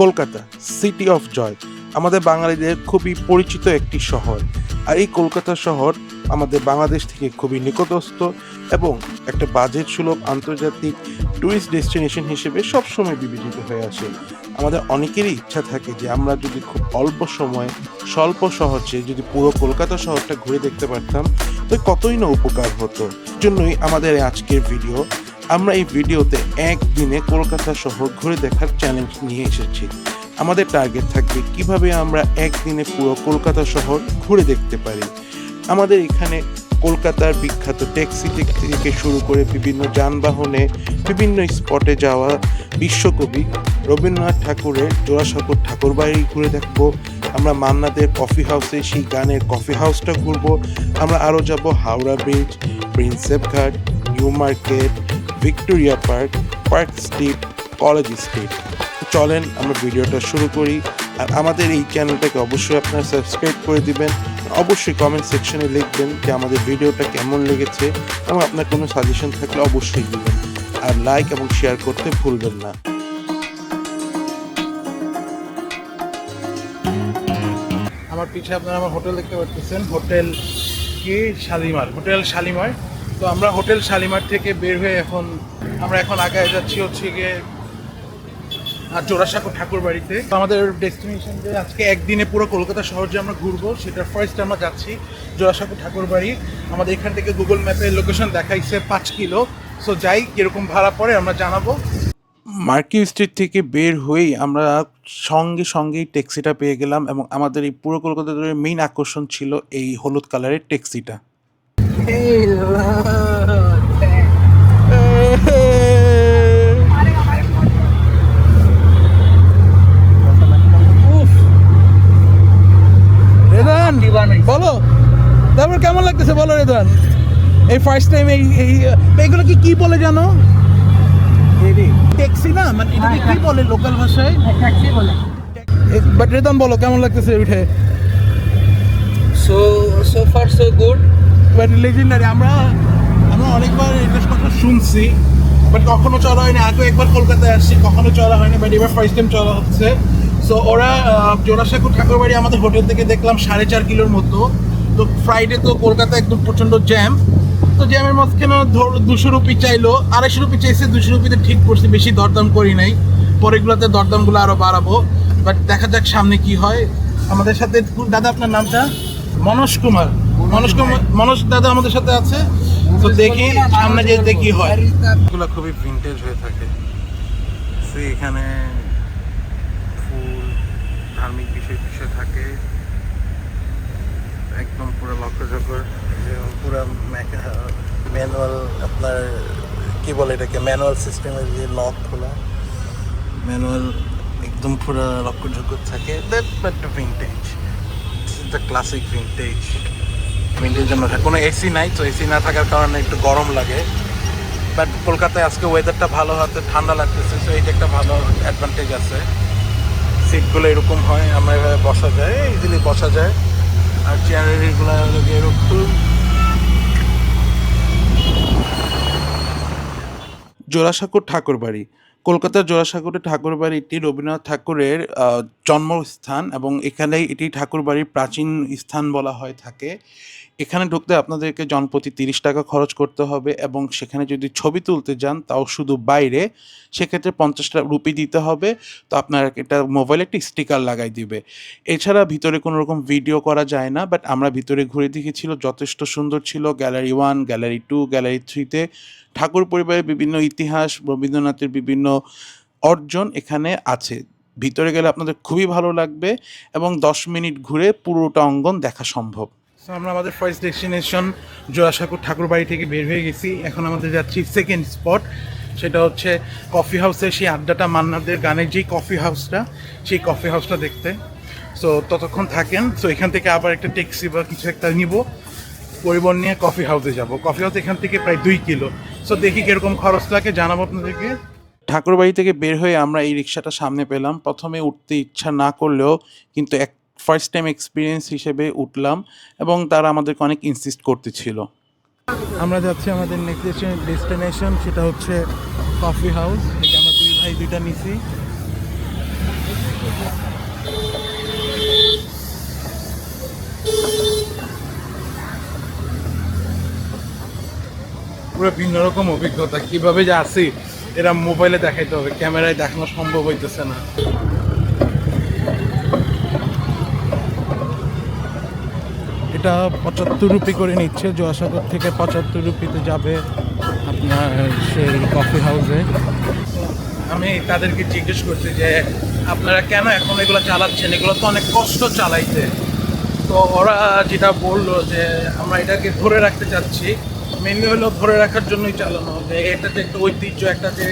Kolkata city of joy আমাদের বাঙালিদের খুবই পরিচিত একটি শহর। আর এই কলকাতা শহর আমাদের বাংলাদেশ থেকে খুবই নিকটস্থ এবং একটা বাজেট সুলভ আন্তর্জাতিক ট্যুরিস্ট ডেস্টিনেশন হিসেবে সবসময় বিবেচিত হয়ে আসে। আমাদের অনেকেরই ইচ্ছা থাকে যে আমরা যদি খুব অল্প সময়ে স্বল্প সহজে যদি পুরো কলকাতা শহরটা ঘুরে দেখতে পারতাম, তো কতই না উপকার হতো। জন্যই আমাদের আজকের ভিডিও আমরা এই ভিডিওতে একদিনে কলকাতা শহর ঘুরে দেখার চ্যালেঞ্জ নিয়ে এসেছি। আমাদের টার্গেট থাকবে কীভাবে আমরা একদিনে পুরো কলকাতা শহর ঘুরে দেখতে পারি। আমাদের এখানে কলকাতার বিখ্যাত ট্যাক্সি থেকে শুরু করে বিভিন্ন যানবাহনে, বিভিন্ন স্পটে যাওয়া বিশ্বকবি রবীন্দ্রনাথ ঠাকুরের, জোড়াসাঁকোর ঠাকুর বাড়ি ঘুরে দেখব। আমরা মান্নাদের কফি হাউসে সেই গানের কফি হাউসটা ঘুরবো। আমরা আরও যাব Howrah bridge Prinsep Ghat New Market Victoria Park Park Street, College Street. চলেন আমরা ভিডিওটা শুরু করি। আর আমাদের এই চ্যানেলটাকে অবশ্যই আপনারা সাবস্ক্রাইব করে দিবেন। অবশ্যই কমেন্ট সেকশনে লিখবেন যে আমাদের ভিডিওটা কেমন লেগেছে এবং আপনার কোনো সাজেশন থাকলে অবশ্যই দিবেন। আর লাইক এবং শেয়ার করতে ভুলবেন না। আমার পিছে আপনারা আমার হোটেল দেখতে পাচ্ছেন। হোটেল কি? শালিমার। হোটেল শালিমার। তো আমরা হোটেল শালিমার থেকে বের হয়ে এখন, আমরা এখন আগে যাচ্ছি হচ্ছে গিয়ে আর জোড়াসাঁকো ঠাকুর বাড়িতে। আমাদের ডেস্টিনেশন যে আজকে একদিনে পুরো কলকাতা শহর যে আমরা ঘুরবো সেটা ফার্স্ট আমরা যাচ্ছি জোড়াসাঁকো ঠাকুর বাড়ি। আমাদের এখান থেকে গুগল ম্যাপে লোকেশন দেখাইছে পাঁচ কিলো। সো যাই, কীরকম ভাড়া পড়ে আমরা জানাব। মার্কিউ স্ট্রিট থেকে বের হয়েই আমরা সঙ্গে সঙ্গেই ট্যাক্সিটা পেয়ে গেলাম এবং আমাদের এই পুরো কলকাতার মেইন আকর্ষণ ছিল এই হলুদ কালারের ট্যাক্সিটা রেদান বলো। তারপর কেমন লাগতেছে বলো রেদান এই ফার্স্ট টাইম এই এই এগুলো কি কি বলে জানো? ট্যাক্সি না? মানে এটাকে কি বলে লোকাল ভাষায়? ট্যাক্সি বলে। বাট রেদান বলো কেমন লাগতেছে উঠে? So so far so good but legendary আমরা আমরা অনেকবার এটার কথা শুনছি বাট কখনো চলা হয়নি। আগে একবার কলকাতায় আসছি কখনো চলা হয়নি বাট এবার ফার্স্ট টাইম চলা হচ্ছে। সো ওরা আহ, জোড়াসাঁকো ঠাকুরবাড়ি আমাদের হোটেল থেকে দেখলাম সাড়ে চার কিলোর মতো। তো ফ্রাইডে তো কলকাতা একদম প্রচণ্ড জ্যাম তো জ্যামের মাঝখানে ধর দুশো রুপি চাইলো আড়াইশো রুপি চাইছে দুশো রুপিতে ঠিক করছি বেশি দরদাম করি নাই। পরেগুলোতে দরদামগুলো আরও বাড়াবো। বাট দেখা যাক সামনে কি হয়। আমাদের সাথে দাদা আপনার নামটা? মনোজ কুমার। মনোজ মনোজ দাদা আমাদের সাথে আছে। তো দেখি, সামনে যে দেখি হয়। এগুলো খুবই ভিন্টেজ হয়ে থাকে। সে এখানে ফুল, ধার্মিক বিষয় বিষয় থাকে। একদম পুরো লক্ষ্যচক্র পুরো ম্যানুয়াল আপনার, কি বলে এটাকে? ম্যানুয়াল সিস্টেমের যে লক খোলা ম্যানুয়াল একদম পুরো লক্ষ্যচক্র থাকে। That but vintage the classic vintage vintage জন্য কোনো এসি নাই, তো এসি না থাকার কারণে একটু গরম লাগে। বাট কলকাতায় আজকে ওয়েদারটা ভালো, হাতে ঠান্ডা লাগতেছে তো এইটা একটা ভালো অ্যাডভান্টেজ আছে। সিটগুলো এরকম হয়, আমরা এভাবে বসা যায় ইজিলি বসা যায়। আর চেয়ারেরগুলো এরকম জোড়াসাঁকোর ঠাকুরবাড়ি। কলকাতার জোড়াসাঁকোরের ঠাকুরবাড়িটি রবীন্দ্রনাথ ঠাকুরের জন্মস্থান এবং এখানেই এটি ঠাকুরবাড়ির প্রাচীন স্থান বলা হয়, থাকে। এখানে ঢুকতে আপনাদেরকে জনপ্রতি তিরিশ টাকা খরচ করতে হবে এবং সেখানে যদি ছবি তুলতে যান, তাও শুধু বাইরে, সেক্ষেত্রে পঞ্চাশ টাকা রুপি দিতে হবে। তো আপনার এটা মোবাইলে একটি স্টিকার লাগাই দিবে। এছাড়া ভিতরে কোনো রকম ভিডিও করা যায় না, বাট আমরা ভিতরে ঘুরে দেখেছিল, যথেষ্ট সুন্দর ছিল gallery one, gallery two, gallery থ্রিতে। ঠাকুর পরিবারের বিভিন্ন ইতিহাস, রবীন্দ্রনাথের বিভিন্ন অর্জন এখানে আছে। ভিতরে গেলে আপনাদের খুবই ভালো লাগবে এবং দশ মিনিট ঘুরে পুরোটা অঙ্গন দেখা সম্ভব। সো আমরা আমাদের ফার্স্ট ডেস্টিনেশন জোড়াসাঁকুর ঠাকুর বাড়ি থেকে বের হয়ে গেছি। এখন আমাদের যাচ্ছি সেকেন্ড স্পট সেটা হচ্ছে কফি হাউসের সেই আড্ডাটা মান্নাদের গানের যেই কফি হাউসটা সেই কফি হাউসটা দেখতে। সো ততক্ষণ থাকেন। সো এখান থেকে আবার একটা ট্যাক্সি বা কিছু একটা নিব। পরিবহন নিয়ে কফি হাউসে যাব। কফি হাউস এখান থেকে প্রায় দুই কিলো। সো দেখি কীরকম খরচ লাগে, জানাব আপনাদেরকে। ঠাকুরবাড়ি থেকে বের হয়ে আমরা এই রিক্সাটা সামনে পেলাম। প্রথমে উঠতে ইচ্ছা না করলেও কিন্তু এক ফার্স্ট টাইম এক্সপিরিয়েন্স হিসেবে উঠলাম এবং তারা আমাদেরকে অনেক ইনসিস্ট করতেছিল। আমরা যাচ্ছি আমাদের নেক্সট ডেস্টিনেশন সেটা হচ্ছে কফি হাউস আমরা দুই ভাই দুইটা নিছি। পুরো ভিন্ন রকম অভিজ্ঞতা। কীভাবে যে আসি, এরা মোবাইলে দেখাইতে হবে, ক্যামেরায় দেখানো সম্ভব হইতেছে না। এটা পঁচাত্তর রুপি করে নিচ্ছে। জয়াসাগর থেকে পঁচাত্তর রুপিতে যাবে আপনার সেই কফি হাউসে আমি তাদেরকে জিজ্ঞেস করছি যে, আপনারা কেন এখন এগুলো চালাচ্ছেন? এগুলো তো অনেক কষ্ট চালাইতে। তো ওরা যেটা বলল যে, আমরা এটাকে ধরে রাখতে চাচ্ছি। মেনলি হলো ধরে রাখার জন্যই চালানো যে এটা যে একটা ঐতিহ্য, একটা যে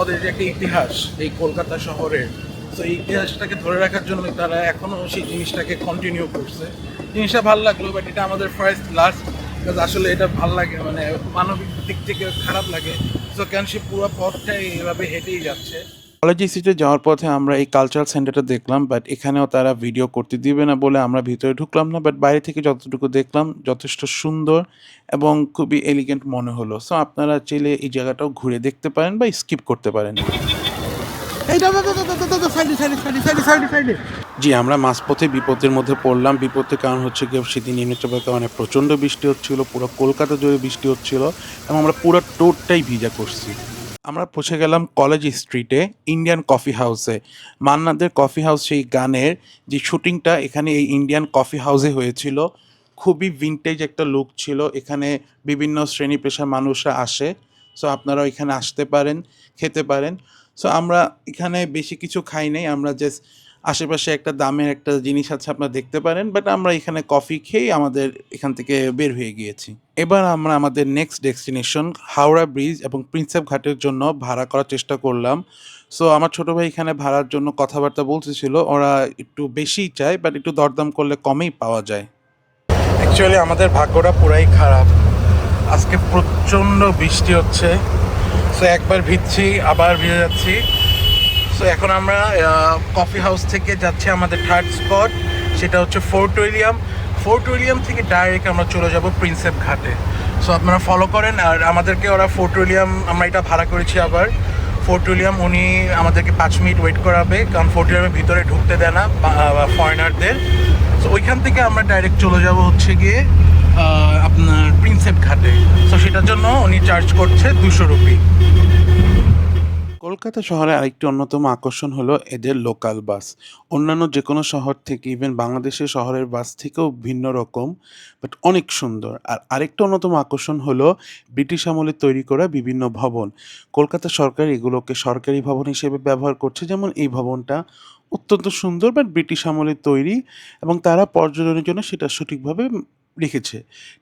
ওদের যে একটা ইতিহাস, এই কলকাতা শহরের। তো এই ইতিহাসটাকে ধরে রাখার জন্য তারা এখনও সেই জিনিসটাকে কন্টিনিউ করছে। জিনিসটা ভালো লাগল বাট এটা আমাদের ফার্স্ট লাস্ট বিকজ আসলে এটা ভালো লাগে মানে মানবিক দিক থেকে খারাপ লাগে। তো কেন সে পুরো পথটাই এভাবে হেঁটেই যাচ্ছে? কলেজ স্ট্রিটে যাওয়ার পথে আমরা এই কালচারাল সেন্টারটা দেখলাম বাট এখানেও তারা ভিডিও করতে দিবে না বলে আমরা ভিতরে ঢুকলাম না বাট বাইরে থেকে যতটুকু দেখলাম যথেষ্ট সুন্দর এবং খুবই এলিগেন্ট মনে হলো। সো আপনারা চাইলে এই জায়গাটাও ঘুরে দেখতে পারেন বা স্কিপ করতে পারেন। এই জি, আমরা মাঝপথে বিপদের মধ্যে পড়লাম। বিপদের কারণ হচ্ছে গিয়ে সেদিন নিম্নচাপের কারণে প্রচণ্ড বৃষ্টি হচ্ছিল, পুরো কলকাতা জুড়ে বৃষ্টি হচ্ছিল এবং আমরা পুরো টোরটাই ভিজা করছি। আমরা পৌঁছে গেলাম কলেজ স্ট্রিটে, ইন্ডিয়ান কফি হাউসে। মান্নাদের কফি হাউস সেই গানের যে শুটিংটা, এখানে এই ইন্ডিয়ান কফি হাউসে হয়েছিল। খুবই ভিনটেজ একটা লুক ছিল। এখানে বিভিন্ন শ্রেণি পেশার মানুষরা আসে। সো আপনারা এখানে আসতে পারেন, খেতে পারেন। সো আমরা এখানে বেশি কিছু খাই নাই। আমরা জাস্ট আশেপাশে একটা দামের একটা জিনিস আছে আপনারা দেখতে পারেন বাট আমরা এখানে কফি খেয়ে আমাদের এখান থেকে বের হয়ে গিয়েছি। এবার আমরা আমাদের নেক্সট ডেস্টিনেশন হাওড়া ব্রিজ এবং প্রিন্সেপ ঘাটের জন্য ভাড়া করার চেষ্টা করলাম। সো আমার ছোটো ভাই এখানে ভাড়ার জন্য কথাবার্তা বলতেছিল, ওরা একটু বেশিই চায় বাট একটু দরদাম করলে কমেই পাওয়া যায়। অ্যাকচুয়ালি আমাদের ভাগ্যটা পুরাই খারাপ। আজকে প্রচণ্ড বৃষ্টি হচ্ছে। সো একবার ভিজছি, আবার ভিজে যাচ্ছি। সো এখন আমরা কফি হাউস থেকে যাচ্ছি আমাদের থার্ড স্পট সেটা হচ্ছে ফোর্ট উইলিয়াম ফোর্ট উইলিয়াম থেকে ডাইরেক্ট আমরা চলে যাব প্রিন্সেপ ঘাটে। সো আপনারা ফলো করেন আর আমাদেরকে ওরা ফোর্ট উইলিয়াম আমরা এটা ভাড়া করেছি আবার। ফোর্ট উইলিয়াম উনি আমাদেরকে পাঁচ মিনিট ওয়েট করাবে, কারণ ফোর্ট উইলিয়ামের ভিতরে ঢুকতে দেয় না ফরেনারদের সো ওইখান থেকে আমরা ডাইরেক্ট চলে যাব হচ্ছে গিয়ে আপনার প্রিন্সেপ ঘাটে। সো সেটার জন্য উনি চার্জ করছে দুশো রুপি। কলকাতা শহরে আরেকটি অন্যতম আকর্ষণ হলো এদের লোকাল বাস। অন্যান্য যে কোনো শহর থেকে ইভেন বাংলাদেশের শহরের বাস থেকেও ভিন্ন রকম বাট অনেক সুন্দর। আর আরেকটা অন্যতম আকর্ষণ হলো ব্রিটিশ আমলে তৈরি করা বিভিন্ন ভবন। কলকাতা সরকার এগুলোকে সরকারি ভবন হিসেবে ব্যবহার করছে, যেমন এই ভবনটা অত্যন্ত সুন্দর বাট ব্রিটিশ আমলে তৈরি এবং তারা পর্যটনের জন্য সেটা সঠিকভাবে রেখেছে।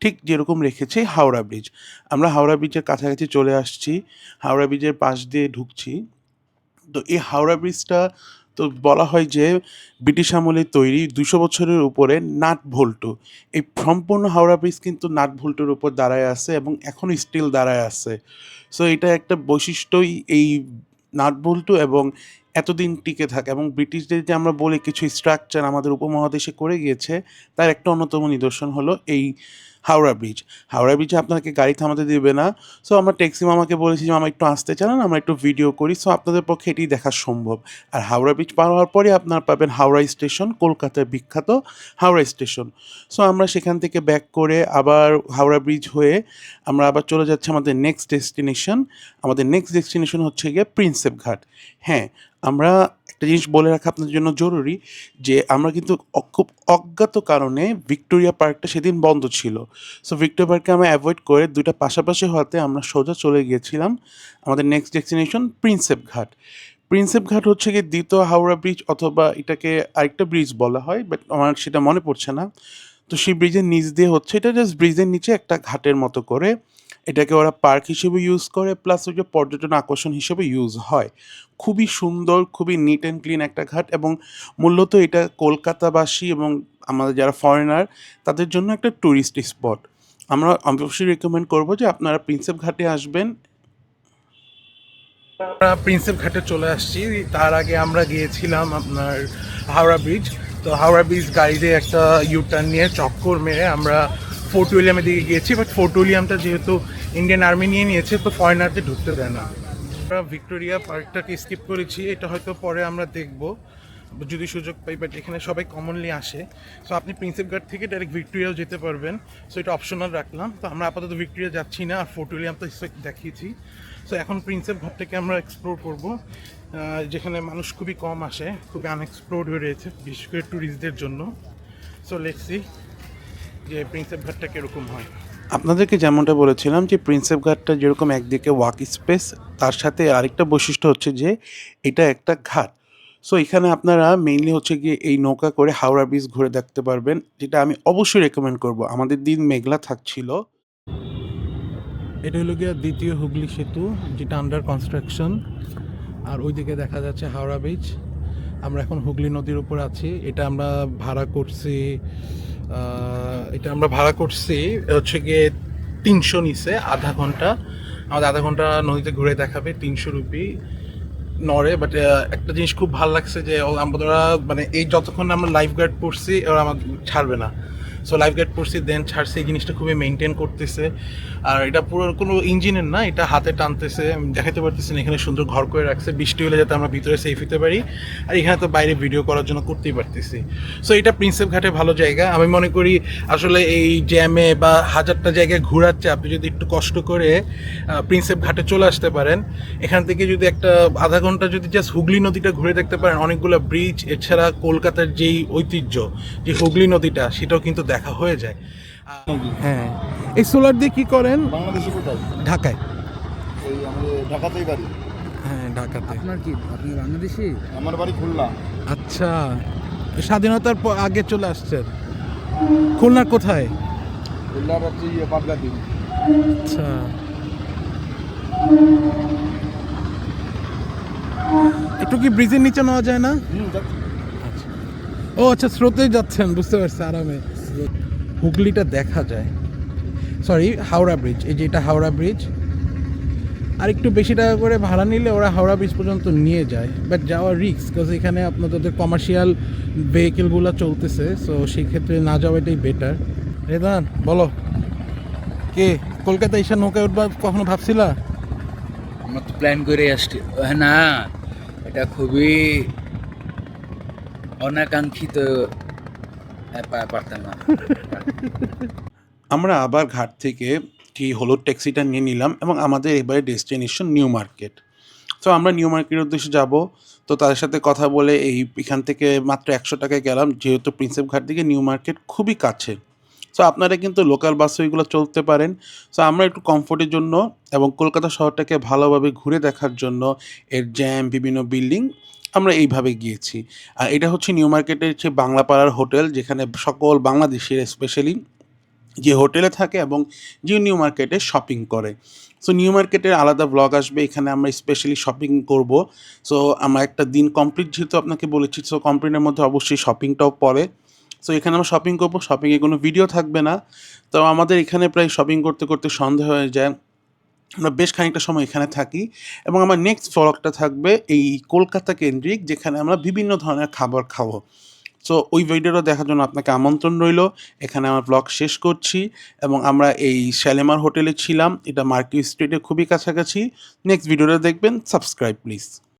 ঠিক যেরকম রেখেছে হাওড়া ব্রিজ। আমরা হাওড়া ব্রিজের কাছাকাছি চলে আসছি, হাওড়া ব্রিজের পাশ দিয়ে ঢুকছি। তো এই হাওড়া ব্রিজটা তো বলা হয় যে ব্রিটিশ আমলে তৈরি দুশো বছরের উপরে নাট ভোল্টু। এই সম্পূর্ণ হাওড়া ব্রিজ কিন্তু নাট ভোল্টুর উপর দাঁড়ায় আছে এবং এখনও স্টিল দাঁড়ায় আছে। সো এটা একটা বৈশিষ্ট্যই এই নাট ভোল্টু এবং এতদিন টিকে থাকে এবং ব্রিটিশদের যে আমরা বলি কিছু স্ট্রাকচার আমাদের উপমহাদেশে করে গিয়েছে, তার একটা অন্যতম নিদর্শন হলো এই হাওড়া ব্রিজ হাওড়া ব্রিজে আপনাকে গাড়ি থামাতে দেবে না। সো আমরা ট্যাক্সি মামাকে বলেছি যে আমার একটু আসতে চান, আমরা একটু ভিডিও করি। সো আপনাদের পক্ষে এটি দেখা সম্ভব। আর হাওড়া ব্রিজ পার হওয়ার পরে আপনার পাবেন হাওড়া স্টেশন কলকাতার বিখ্যাত হাওড়া স্টেশন সো আমরা সেখান থেকে ব্যাক করে আবার হাওড়া ব্রিজ হয়ে আমরা আবার চলে যাচ্ছি আমাদের নেক্সট ডেস্টিনেশন আমাদের নেক্সট ডেস্টিনেশন হচ্ছে গিয়ে প্রিন্সেপ ঘাট। হ্যাঁ আমরা একটা জিনিস বলে রাখা আপনাদের জন্য জরুরি যে আমরা কিন্তু খুব অজ্ঞাত কারণে ভিক্টোরিয়া পার্কটা সেদিন বন্ধ ছিল। সো ভিক্টোরিয়া পার্ককে আমরা অ্যাভয়েড করে দুইটা পাশাপাশি হওয়াতে আমরা সোজা চলে গিয়েছিলাম আমাদের নেক্সট ডেস্টিনেশন প্রিন্সেপ ঘাট প্রিন্সেপ ঘাট হচ্ছে গিয়ে দ্বিতীয় হাওড়া ব্রিজ অথবা এটাকে আরেকটা ব্রিজ বলা হয় বাট আমার সেটা মনে পড়ছে না। তো সেই ব্রিজের নিচ দিয়ে হচ্ছে, এটা জাস্ট ব্রিজের নিচে একটা ঘাটের মতো করে এটাকে ওরা পার্ক হিসেবে ইউজ করে প্লাস ওই যে পর্যটন আকর্ষণ হিসেবে ইউজ হয়। খুবই সুন্দর, খুবই নিট অ্যান্ড ক্লিন একটা ঘাট এবং মূলত এটা কলকাতাবাসী এবং আমাদের যারা ফরেনার তাদের জন্য একটা ট্যুরিস্ট স্পট আমরা অবশ্যই রেকমেন্ড করব যে আপনারা প্রিন্সেপ ঘাটে আসবেন। আমরা প্রিন্সেপ ঘাটে চলে আসছি। তার আগে আমরা গিয়েছিলাম আপনার হাওড়া ব্রিজ তো হাওড়া ব্রিজ গাড়িতে একটা ইউ টার্ন নিয়ে চক্কর মেরে আমরা ফোর্ট উইলিয়ামের দিকে গিয়েছি বাট ফোর্ট উইলিয়ামটা যেহেতু ইন্ডিয়ান আর্মি নিয়ে নিয়েছে, তো ফরেনারদের ঢুকতে দেয় না। আমরা ভিক্টোরিয়া পার্কটাকে স্কিপ করেছি, এটা হয়তো পরে আমরা দেখব, যদি সুযোগ পাই বাট এখানে সবাই কমনলি আসে। সো আপনি প্রিন্সেপ ঘাট থেকে ডাইরেক্ট ভিক্টোরিয়াও যেতে পারবেন। সো এটা অপশনাল রাখলাম। তো আমরা আপাতত ভিক্টোরিয়া যাচ্ছি না, আর ফোর্ট উইলিয়াম তো দেখিয়েছি। সো এখন প্রিন্সেপ ঘাটটাকে আমরা এক্সপ্লোর করব যেখানে মানুষ খুবই কম আসে, খুবই আনএক্সপ্লোর্ড হয়ে রয়েছে, বিশেষ করে ট্যুরিস্টদের জন্য। সো লেটসি যে প্রিন্সেপ ঘাটটা কীরকম হয়? আপনাদেরকে যেমনটা বলেছিলাম যে প্রিন্সেপ ঘাটটা যেরকম একদিকে ওয়াক স্পেস তার সাথে আরেকটা বৈশিষ্ট্য হচ্ছে যে এটা একটা ঘাট। সো এখানে আপনারা মেইনলি হচ্ছে গিয়ে এই নৌকা করে হাওড়া ব্রিজ ঘুরে দেখতে পারবেন যেটা আমি অবশ্যই রেকমেন্ড করব। আমাদের দিন মেঘলা থাকছিল। এটা হলো গিয়ে দ্বিতীয় হুগলি সেতু যেটা আন্ডার কনস্ট্রাকশন আর ওইদিকে দেখা যাচ্ছে হাওড়া ব্রিজ আমরা এখন হুগলি নদীর উপর আছি। এটা আমরা ভাড়া করছি এটা আমরা ভাড়া করছি হচ্ছে গিয়ে তিনশো নিচে, আধা ঘণ্টা। আমাদের আধা ঘণ্টা নদীতে ঘুরে দেখাবে, তিনশো রুপি নড়ে। বাট একটা জিনিস খুব ভালো লাগছে যে আমরা মানে এই যতক্ষণ আমরা লাইফ গার্ড পড়ছি ওরা আমার ছাড়বে না। সো লাইফ গার্ড পড়ছি দেন ছাড়ছে, এই জিনিসটা খুবই মেনটেন করতেছে। আর এটা পুরো কোনো ইঞ্জিনের না, এটা হাতে টানতেছে দেখাতে পারতেছি না, এখানে সুন্দর ঘর করে রাখছে, বৃষ্টি হলে যাতে আমরা ভিতরে সেফ হতে পারি। আর এখানে তো বাইরে ভিডিও করার জন্য করতেই পারতেছি। সো এটা প্রিন্সেপ ঘাটে ভালো জায়গা। আমি মনে করি আসলে এই জ্যামে বা হাজারটা জায়গায় ঘোরাচ্ছে, আপনি যদি একটু কষ্ট করে প্রিন্সেপ ঘাটে চলে আসতে পারেন। এখান থেকে যদি একটা আধা ঘণ্টা যদি জাস্ট হুগলি নদীটা ঘুরে দেখতে পারেন, অনেকগুলো ব্রিজ এছাড়া কলকাতার যেই ঐতিহ্য, যে হুগলি নদীটা, সেটাও কিন্তু দেখা হয়ে যায়। হ্যাঁ। এই সোলার দিয়ে কি করেন? বাংলাদেশে কোথায়? ঢাকায়। এই আমাদের ঢাকাতেই বাড়ি। হ্যাঁ ঢাকাতে। আপনার কি আপনি বাংলাদেশি? আমার বাড়ি খুলনা। আচ্ছা। স্বাধীনতার পর আগে চলে আসছেন। খুলনার কোথায়? খুলনার হচ্ছে ইয়ে পাটগাতি আচ্ছা। একটু কি ব্রিজের নিচে নেওয়া যায় না? ও আচ্ছা স্রোতে যাচ্ছেন বুঝতে পারছি আরামে। হুগলিটা দেখা যায়। সরি হাওড়া ব্রিজ এই যে এটা হাওড়া ব্রিজ আর একটু বেশি টাকা করে ভাড়া নিলে ওরা হাওড়া ব্রিজ পর্যন্ত নিয়ে যায়। বাট যাওয়া রিক্স বিকজ এখানে আপনাদের কমার্শিয়াল ভেহিকেলগুলো চলতেছে সো সেই ক্ষেত্রে না যাওয়াটাই বেটার রেদান, বলো। কে? কলকাতা এসে নৌকায় উঠবা কখনো ভাবছিলা? আমরা তো প্ল্যান করে আসছি। না, এটা খুবই অনাকাঙ্ক্ষিত না। আমরা আবার ঘাট থেকে কি হলুদ ট্যাক্সিটা নিয়ে নিলাম এবং আমাদের এবারে ডেস্টিনেশন নিউ মার্কেট। তো আমরা নিউ মার্কেটের উদ্দেশ্যে যাব। তো তাদের সাথে কথা বলে এই এখান থেকে মাত্র একশো টাকায় গেলাম। যেহেতু প্রিন্সেপ ঘাট থেকে নিউ মার্কেট খুবই কাছে। সো আপনারা কিন্তু লোকাল বাস ওইগুলো চলতে পারেন। সো আমরা একটু কমফোর্টের জন্য এবং কলকাতা শহরটাকে ভালোভাবে ঘুরে দেখার জন্য এর জ্যাম, বিভিন্ন বিল্ডিং আমরা এইভাবে গিয়েছি। আর এটা হচ্ছে নিউ মার্কেটের হচ্ছে বাংলাপাড়ার হোটেল, যেখানে সকল বাংলাদেশের স্পেশালি যে হোটেলে থাকে এবং যে নিউ মার্কেটে শপিং করে। সো নিউ মার্কেটের আলাদা ব্লগ আসবে, এখানে আমরা স্পেশালি শপিং করব। সো আমরা একটা দিন কমপ্লিট যেহেতু আপনাকে বলেছি সো কমপ্লিটের মধ্যে অবশ্যই শপিংটাও পড়ে সো এখানে আমরা শপিং করব শপিংয়ে কোনো ভিডিও থাকবে না। তো আমাদের এখানে প্রায় শপিং করতে করতে সন্দেহ হয়ে যায়। আমরা বেশ খানিকটা সময় এখানে থাকি এবং আমার নেক্সট ফলকটা থাকবে এই কলকাতা কেন্দ্রিক যেখানে আমরা বিভিন্ন ধরনের খাবার খাব। সো ওই ভিডিওটা দেখার জন্য আপনাকে আমন্ত্রণ রইল। এখানে আমার ব্লগ শেষ করছি এবং আমরা এই শ্যালেমার হোটেলে ছিলাম। এটা মার্কিউ স্ট্রিটে খুবই কাছাকাছি। নেক্সট ভিডিওটা দেখবেন। Subscribe please